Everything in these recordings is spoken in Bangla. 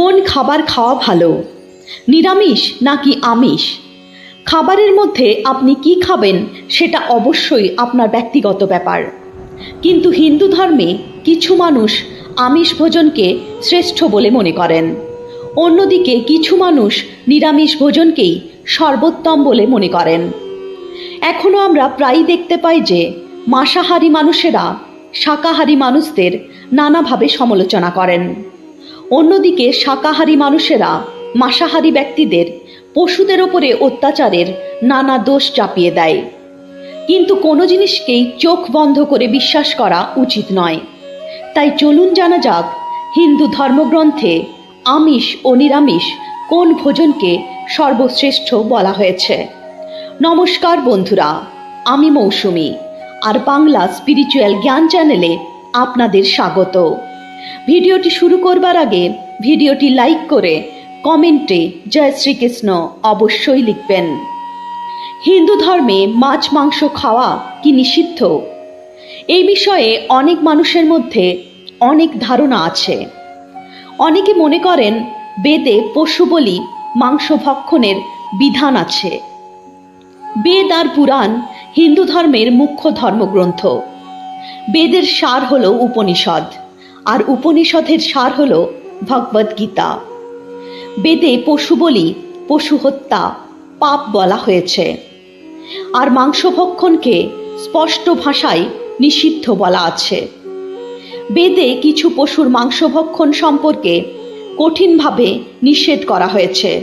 কোন খাবার খাওয়া ভালো? নিরামিষ নাকি আমিষ? খাবারের মধ্যে আপনি কি খাবেন সেটা অবশ্যই আপনার ব্যক্তিগত ব্যাপার। কিন্তু হিন্দু ধর্মে কিছু মানুষ আমিষ ভোজনকে শ্রেষ্ঠ বলে মনে করেন। অন্যদিকে কিছু মানুষ নিরামিষ ভোজনকেই সর্বোত্তম বলে মনে করেন। এখনও আমরা প্রায়ই দেখতে পাই যে মাংসাহারী মানুষেরা, শাকাহারী মানুষদের নানাভাবে সমালোচনা করেন। অন্যদিকে শাকাহারী মানুষেরা, মাসাহারী ব্যক্তিদের, পশুদের ওপরে অত্যাচারের নানা দোষ চাপিয়ে দেয়। কিন্তু কোনো জিনিসকেই চোখ বন্ধ করে বিশ্বাস করা উচিত নয়। তাই চলুন জানা যাক, হিন্দু ধর্মগ্রন্থে আমিষ ও নিরামিষ কোন ভোজনকে সর্বশ্রেষ্ঠ বলা হয়েছে? নমস্কার বন্ধুরা, আমি মৌসুমি, আর বাংলা স্পিরিচুয়াল জ্ঞান চ্যানেলে আপনাদের স্বাগত। ভিডিওটি শুরু করবার আগে ভিডিওটি লাইক করে কমেন্টে জয় শ্রীকৃষ্ণ অবশ্যই লিখবেন। হিন্দু ধর্মে মাছ, মাংস খাওয়া কি নিষিদ্ধ? এই বিষয়ে অনেক মানুষের মধ্যে অনেক ধারণা আছে। অনেকে মনে করেন বেদে পশু বলি মাংস ভক্ষণের বিধান আছে। বেদ আর পুরাণ হিন্দু ধর্মের মুখ্য ধর্মগ্রন্থ। বেদের সার হল উপনিষদ। আর উপনিষদের সার হল ভগবদ্গীতা বেদে পশু বলি, পশু হত্যা, পাপ বলা হয়েছে। আর মাংসভক্ষণকে স্পষ্ট ভাষায় নিষিদ্ধ বলা আছে। বেদে কিছু পশুর মাংসভক্ষণ সম্পর্কে কঠিনভাবে নিষেধ করা হয়েছে।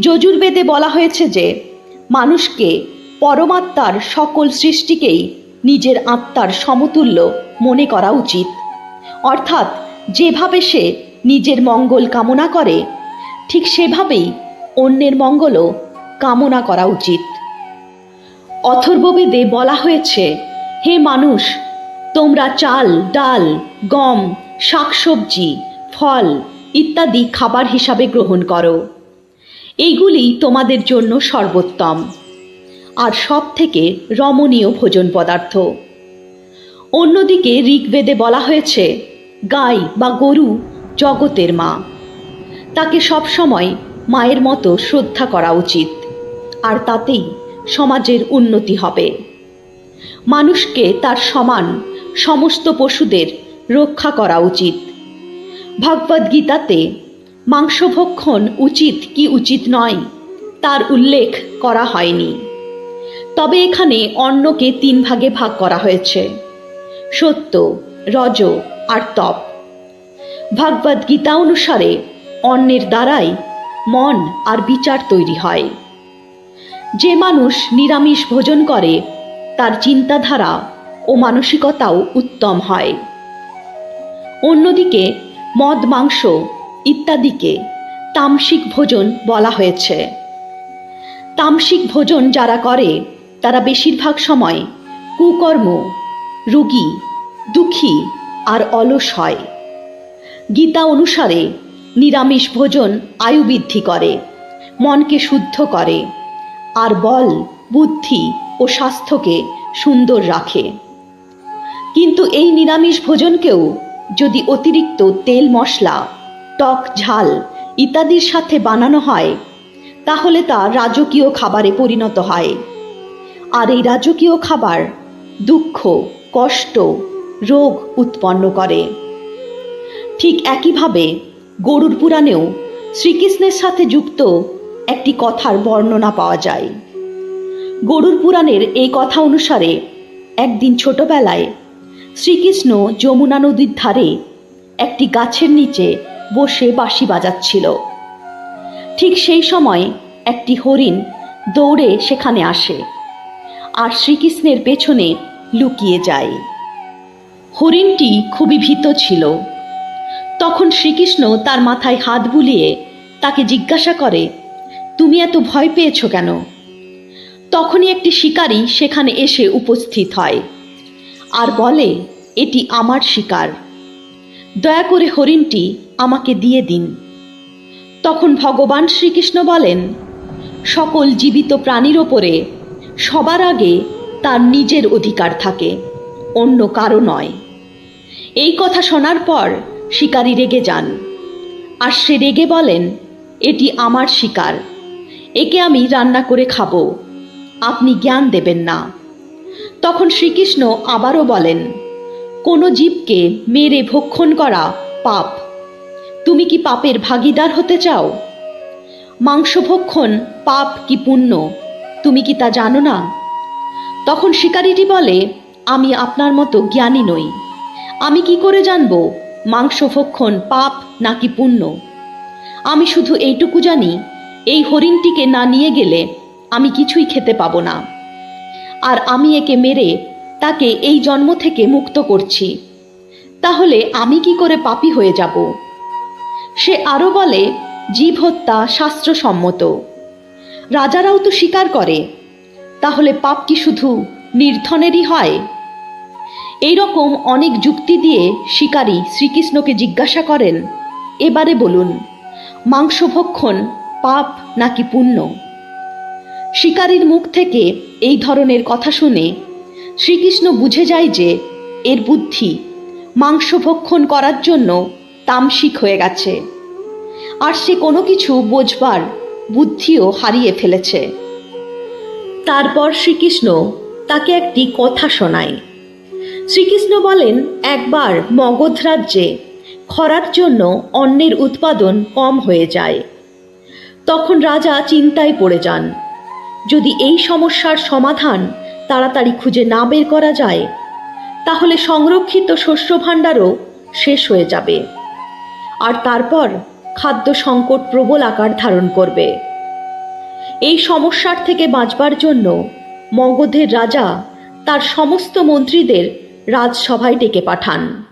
যজুর্বেদে বলা হয়েছে যে, মানুষকে পরমাত্মার সকল সৃষ্টিকেই নিজের আত্মার সমতুল্য মনে করা উচিত। অর্থাৎ যেভাবে সে নিজের মঙ্গল কামনা করে, ঠিক সেভাবেই অন্যের মঙ্গলও কামনা করা উচিত। অথর্ববেদে বলা হয়েছে, হে মানুষ, তোমরা চাল, ডাল, গম, শাকসবজি, ফল ইত্যাদি খাবার হিসাবে গ্রহণ করো। এইগুলি তোমাদের জন্য সর্বোত্তম আর সব থেকে রমণীয় ভোজন পদার্থ। অন্যদিকে ঋগ্বেদে বলা হয়েছে গাই বা গরু জগতের মা। তাকে সবসময় মায়ের মতো শ্রদ্ধা করা উচিত, আর তাতেই সমাজের উন্নতি হবে। মানুষকে তার সমান সমস্ত পশুদের রক্ষা করা উচিত। ভগবদ্গীতাতে মাংসভক্ষণ উচিত কি উচিত নয়, তার উল্লেখ করা হয়নি। তবে এখানে অন্নকে তিন ভাগে ভাগ করা হয়েছে। সত্য, রজ আর তপ। ভগবদ্গীতা অনুসারে অন্যের দ্বারাই মন আর বিচার তৈরি হয়। যে মানুষ নিরামিষ ভোজন করে, তার চিন্তাধারা ও মানসিকতাও উত্তম হয়। অন্যদিকে মদ, মাংস ইত্যাদিকে তামসিক ভোজন বলা হয়েছে। তামসিক ভোজন যারা করে, তারা বেশিরভাগ সময় কুকর্ম, রুগী, দুঃখী আর অলস হয়। গীতা অনুসারে নিরামিষ ভোজন আয়ু বৃদ্ধি করে, মনকে শুদ্ধ করে, আর বল, বুদ্ধি ও স্বাস্থ্যকে সুন্দর রাখে। কিন্তু এই নিরামিষ ভোজনকেও যদি অতিরিক্ত তেল, মশলা, টক, ঝাল ইত্যাদির সাথে বানানো হয়, তাহলে তা রাজকীয় খাবারে পরিণত হয়। আর এই রাজকীয় খাবার দুঃখ, কষ্ট রোগ উৎপন্ন করে। ঠিক একইভাবে গরুর পুরাণেও শ্রীকৃষ্ণের সাথে যুক্ত একটি কথার বর্ণনা পাওয়া যায়। গরুর পুরাণের এই কথা অনুসারে একদিন ছোটবেলায় শ্রীকৃষ্ণ যমুনা নদীর ধারে একটি গাছের নিচে বসে বাঁশি বাজাচ্ছিল। ঠিক সেই সময় একটি হরিণ দৌড়ে সেখানে আসে আর শ্রীকৃষ্ণের পেছনে লুকিয়ে যায়। হরিণটি খুবই ভীত ছিল। তখন শ্রীকৃষ্ণ তার মাথায় হাত বুলিয়ে তাকে জিজ্ঞাসা করে, তুমি এত ভয় পেয়েছ কেন? তখনই একটি শিকারী সেখানে এসে উপস্থিত হয়। আর বলে, এটি আমার শিকার। দয়া করে হরিণটি আমাকে দিয়ে দিন। তখন ভগবান শ্রীকৃষ্ণ বলেন, সকল জীবিত প্রাণীর ওপরে সবার আগে তার নিজের অধিকার থাকে, অন্য কারও নয়। এই কথা শোনার পর শিকারী রেগে যান। আর সে রেগে বলেন, এটি আমার শিকার। একে আমি রান্না করে খাব। আপনি জ্ঞান দেবেন না। তখন শ্রীকৃষ্ণ আবারও বলেন, কোনো জীবকে মেরে ভক্ষণ করা পাপ। তুমি কি পাপের ভাগিদার হতে চাও? মাংস ভক্ষণ পাপ কি পুণ্য? তুমি কি তা জানো না? তখন শিকারীটি বলে, আমি আপনার মতো জ্ঞানী নই। আমি কি করে জানব? মাংস ভক্ষণ পাপ নাকি পুণ্য? আমি শুধু এইটুকু জানি, এই হরিণটিকে না নিয়ে গেলে আমি কিছুই খেতে পাবো না। আর আমি একে মেরে তাকে এই জন্ম থেকে মুক্ত করছি। তাহলে আমি কি করে পাপী হয়ে যাব? সে আরও বলে, জীব হত্যা শাস্ত্রসম্মত। রাজারাও তো স্বীকার করে। তাহলে পাপ কি শুধু নির্ধনেরই হয়? এই রকম অনেক যুক্তি দিয়ে শিকারী শ্রীকৃষ্ণকে জিজ্ঞাসা করেন, এবারে বলুন, মাংসভক্ষণ পাপ নাকি পুণ্য? শিকারীর মুখ থেকে এই ধরনের কথা শুনে শ্রীকৃষ্ণ বুঝে যায় যে এর বুদ্ধি মাংসভক্ষণ করার জন্য তামসিক হয়ে গেছে, আর সে কোনো কিছু বোঝবার বুদ্ধিও হারিয়ে ফেলেছে। তারপর শ্রীকৃষ্ণ তাকে একটি কথা শোনায়। শ্রীকৃষ্ণ বলেন, একবার মগধ রাজ্যে খরার জন্য অন্নের উৎপাদন কম হয়ে যায়। তখন রাজা চিন্তায় পড়ে যান। যদি এই সমস্যার সমাধান তাড়াতাড়ি খুঁজে না বের করা যায়, তাহলে সংরক্ষিত শস্য ভাণ্ডারও শেষ হয়ে যাবে। আর তারপর খাদ্য সংকট প্রবল আকার ধারণ করবে। এই সমস্যার থেকে বাঁচবার জন্য মগধের রাজা তার সমস্ত মন্ত্রীদের রাজসভায় ডেকে পাঠান।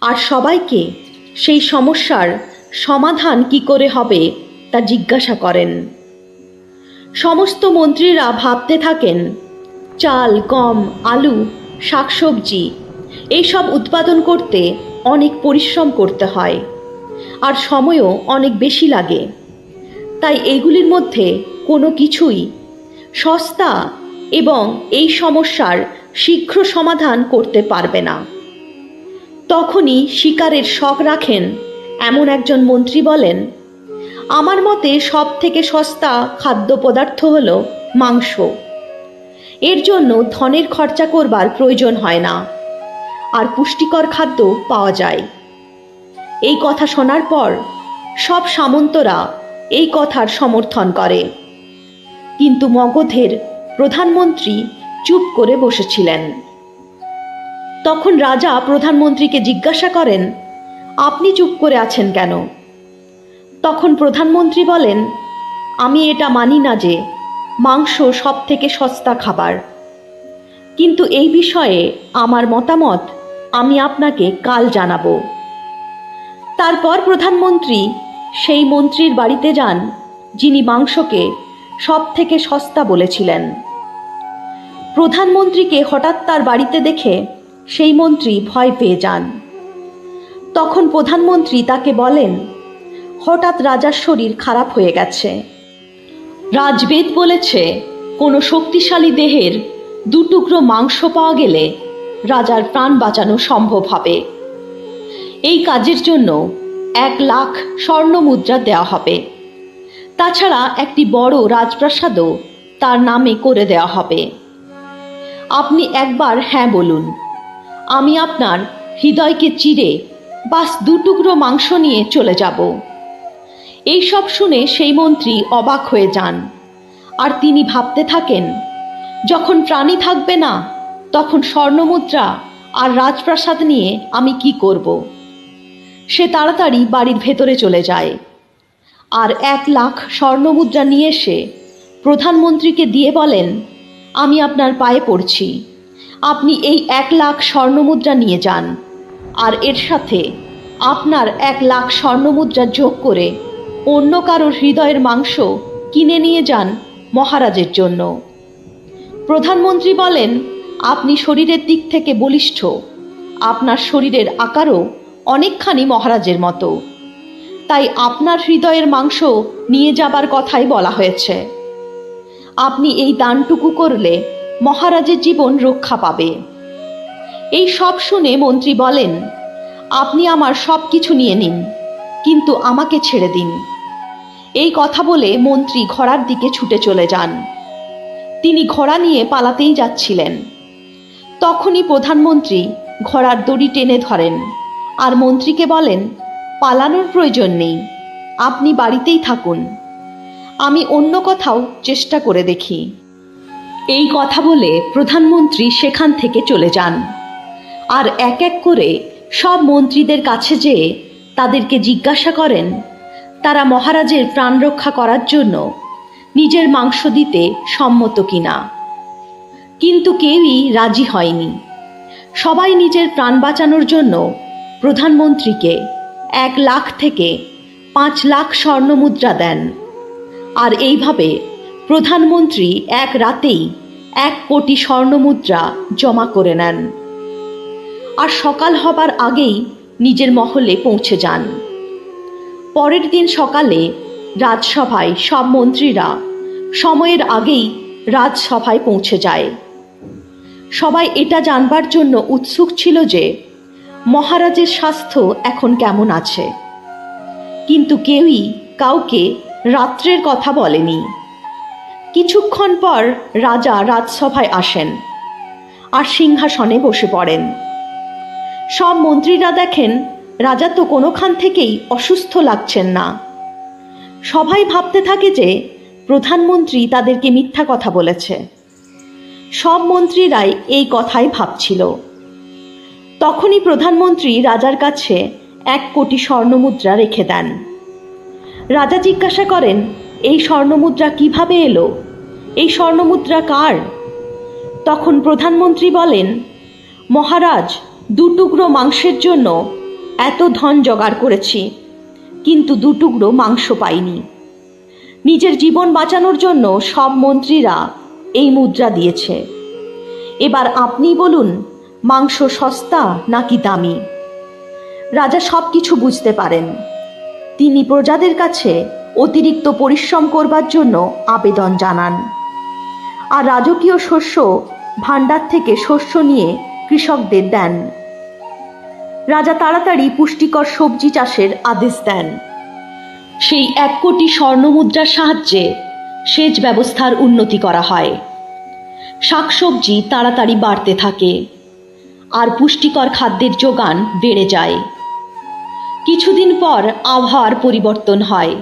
আর সবাইকে সেই সমস্যার সমাধান কি করে হবে তা জিজ্ঞাসা করেন। সমস্ত মন্ত্রীরা ভাবতে থাকেন, চাল, গম, আলু, শাকসবজি এইসব উৎপাদন করতে অনেক পরিশ্রম করতে হয় আর সময়ও অনেক বেশি লাগে। তাই এগুলির মধ্যে কোনো কিছুই সস্তা এবং এই সমস্যার শীঘ্র সমাধান করতে পারবে না। তখনই শিকারের শখ রাখেন, এমন একজন মন্ত্রী বলেন, আমার মতে সব থেকে সস্তা খাদ্য পদার্থ হল মাংস। এর জন্য ধনের খরচা করবার প্রয়োজন হয় না। আর পুষ্টিকর খাদ্য পাওয়া যায়। এই কথা শোনার পর সব সামন্তরা এই কথার সমর্থন করে। কিন্তু মগধের প্রধানমন্ত্রী চুপ করে বসেছিলেন। তখন রাজা প্রধানমন্ত্রীকে জিজ্ঞাসা করেন, আপনি চুপ করে আছেন কেন? তখন প্রধানমন্ত্রী বলেন, আমি এটা মানি না যে মাংস সব থেকে সস্তা খাবার। কিন্তু এই বিষয়ে আমার মতামত আমি আপনাকে কাল জানাব। তারপর প্রধানমন্ত্রী সেই মন্ত্রীর বাড়িতে যান, যিনি মাংসকে সব থেকে সস্তা বলেছিলেন। প্রধানমন্ত্রীকে হঠাৎ তার বাড়িতে দেখে সেই মন্ত্রী ভয় পেয়ে যান। তখন প্রধানমন্ত্রী তাকে বলেন, হঠাৎ রাজার শরীর খারাপ হয়ে গেছে। রাজবেদ বলেছে, কোনো শক্তিশালী দেহের দু টুকরো মাংস পাওয়া গেলে রাজার প্রাণ বাঁচানো সম্ভব হবে। এই কাজের জন্য এক লাখ স্বর্ণ মুদ্রা দেওয়া হবে। তাছাড়া একটি বড় রাজপ্রাসাদও তার নামে করে দেওয়া হবে। আপনি একবার হ্যাঁ বলুন। আমি আপনার হৃদয়কে চিরে বাস দু টুকরো মাংস নিয়ে চলে যাব। এই সব শুনে সেই মন্ত্রী অবাক হয়ে যান। আর তিনি ভাবতে থাকেন, যখন প্রাণী থাকবে না, তখন স্বর্ণমুদ্রা আর রাজপ্রাসাদ নিয়ে আমি কি করব। সে তাড়াতাড়ি বাড়ির ভেতরে চলে যায়। আর এক লাখ স্বর্ণমুদ্রা নিয়ে এসে প্রধানমন্ত্রীকে দিয়ে বলেন আমি আপনার পায়ে পড়ছি। আপনি এই এক লাখ স্বর্ণমুদ্রা নিয়ে যান। আর এর সাথে আপনার এক লাখ স্বর্ণমুদ্রা যোগ করে অন্য কারোর হৃদয়ের মাংস কিনে নিয়ে যান মহারাজের জন্য। প্রধানমন্ত্রী বলেন, আপনি শরীরের দিক থেকে বলিষ্ঠ। আপনার শরীরের আকারও অনেকখানি মহারাজের মতো। তাই আপনার হৃদয়ের মাংস নিয়ে যাবার কথাই বলা হয়েছে। আপনি এই দানটুকু করলে মহারাজের জীবন রক্ষা পাবে। এই সব শুনে মন্ত্রী বলেন, আপনি আমার সব কিছু নিয়ে নিন, কিন্তু আমাকে ছেড়ে দিন। এই কথা বলে মন্ত্রী ঘোড়ার দিকে ছুটে চলে যান। তিনি ঘোড়া নিয়ে পালাতেই যাচ্ছিলেন। তখনই প্রধানমন্ত্রী ঘোড়ার দড়ি টেনে ধরেন আর মন্ত্রীকে বলেন, পালানোর প্রয়োজন নেই, আপনি বাড়িতেই থাকুন। আমি অন্য কোথাও চেষ্টা করে দেখি। এই কথা বলে প্রধানমন্ত্রী সেখান থেকে চলে যান। আর এক এক করে সব মন্ত্রীদের কাছে যেয়ে তাদেরকে জিজ্ঞাসা করেন, তারা মহারাজের প্রাণ রক্ষা করার জন্য নিজের মাংস দিতে সম্মত কিনা। কিন্তু কেউই রাজি হয়নি। সবাই নিজের প্রাণ বাঁচানোর জন্য প্রধানমন্ত্রীকে এক লাখ থেকে পাঁচ লাখ স্বর্ণমুদ্রা দেন। আর এইভাবে প্রধানমন্ত্রী এক রাতেই এক কোটি স্বর্ণমুদ্রা জমা করে নেন। আর সকাল হবার আগেই নিজের মহলে পৌঁছে যান। পরের দিন সকালে রাজসভায় সব মন্ত্রীরা সময়ের আগেই রাজসভায় পৌঁছে যায়। সবাই এটা জানবার জন্য উৎসুক ছিল যে মহারাজের স্বাস্থ্য এখন কেমন আছে। কিন্তু কেউই কাউকে রাত্রের কথা বলেনি। কিছুক্ষণ পর রাজা রাজসভায় আসেন আর সিংহাসনে বসে পড়েন। সব মন্ত্রীরা দেখেন রাজা তো কোনোখান থেকেই অসুস্থ লাগছেন না। সবাই ভাবতে থাকে যে প্রধানমন্ত্রী তাদেরকে মিথ্যা কথা বলেছে। সব মন্ত্রীরাই এই কথাই ভাবছিল। তখনই প্রধানমন্ত্রী রাজার কাছে এক কোটি স্বর্ণমুদ্রা রেখে দেন। রাজা জিজ্ঞাসা করেন, এই স্বর্ণমুদ্রা কীভাবে এলো? এই স্বর্ণমুদ্রা কার? তখন প্রধানমন্ত্রী বলেন, মহারাজ দুটুকরো মাংসের জন্য এত ধন জোগাড় করেছি, কিন্তু দুটুকরো মাংস পাইনি। নিজের জীবন বাঁচানোর জন্য সব মন্ত্রীরা এই মুদ্রা দিয়েছে। এবার আপনি বলুন, মাংস সস্তা নাকি দামি? রাজা সব কিছু বুঝতে পারেন। তিনি প্রজাদের কাছে অতিরিক্ত পরিশ্রম করবার জন্য আবেদন জানান। আর রাজকীয় শস্য ভাণ্ডার থেকে শস্য নিয়ে কৃষকদের দেন। রাজা তাড়াতাড়ি পুষ্টিকর সবজি চাষের আদেশ দেন। সেই এক কোটি স্বর্ণমুদ্রার সাহায্যে সেচ ব্যবস্থার উন্নতি করা হয়। শাকসবজি তাড়াতাড়ি বাড়তে থাকে। আর পুষ্টিকর খাদ্যের যোগান বেড়ে যায়। কিছুদিন পর আবহাওয়ার পরিবর্তন হয়।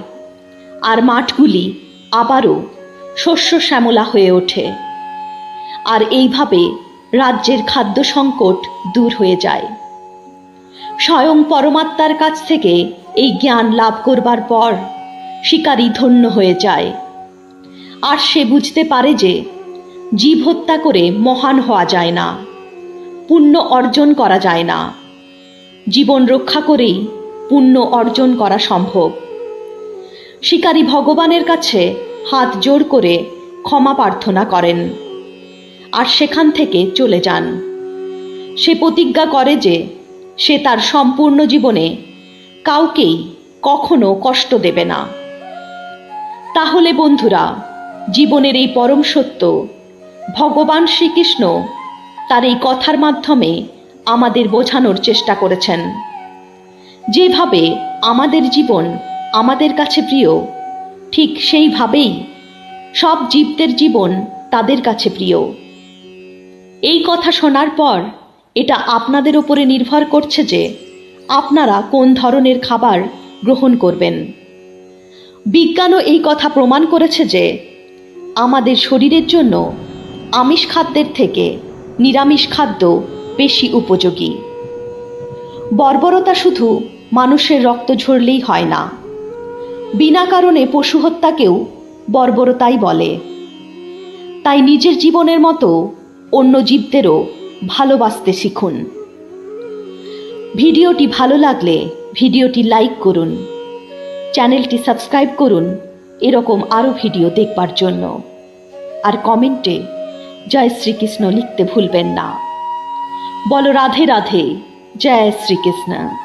আর মাঠগুলি আবারও শস্য শ্যামলা হয়ে ওঠে। আর এইভাবে রাজ্যের খাদ্য সংকট দূর হয়ে যায়। স্বয়ং পরমাত্মার কাছ থেকে এই জ্ঞান লাভ করবার পর শিকারী ধন্য হয়ে যায়। আর সে বুঝতে পারে যে জীব হত্যা করে মহান হওয়া যায় না, পুণ্য অর্জন করা যায় না। জীবন রক্ষা করেই পুণ্য অর্জন করা সম্ভব। শিকারী ভগবানের কাছে হাত জোর করে ক্ষমা প্রার্থনা করেন আর সেখান থেকে চলে যান। সে প্রতিজ্ঞা করে যে সে তার সম্পূর্ণ জীবনে কাউকেই কখনো কষ্ট দেবে না। তাহলে বন্ধুরা, জীবনের এই পরম সত্য, ভগবান শ্রীকৃষ্ণ তার এই কথার মাধ্যমে আমাদের বোঝানোর চেষ্টা করেছেন। যেভাবে আমাদের জীবন আমাদের কাছে প্রিয়, ঠিক সেইভাবেই সব জীবদের জীবন তাদের কাছে প্রিয়। এই কথা শোনার পর এটা আপনাদের উপরে নির্ভর করছে যে আপনারা কোন ধরনের খাবার গ্রহণ করবেন। বিজ্ঞানও এই কথা প্রমাণ করেছে যে আমাদের শরীরের জন্য আমিষ খাদ্যের থেকে নিরামিষ খাদ্য বেশি উপযোগী। বর্বরতা শুধু মানুষের রক্ত ঝরলেই হয় না। বিনা কারণে পশু হত্যাকেও বর্বরতাই বলে। তাই নিজের জীবনের মতো অন্য জীবদেরও ভালোবাসতে শিখুন। ভিডিওটি ভালো লাগলে ভিডিওটি লাইক করুন। চ্যানেলটি সাবস্ক্রাইব করুন এরকম আরও ভিডিও দেখবার জন্য। আর কমেন্টে জয় শ্রীকৃষ্ণ লিখতে ভুলবেন না। বলো রাধে রাধে, জয় শ্রীকৃষ্ণ।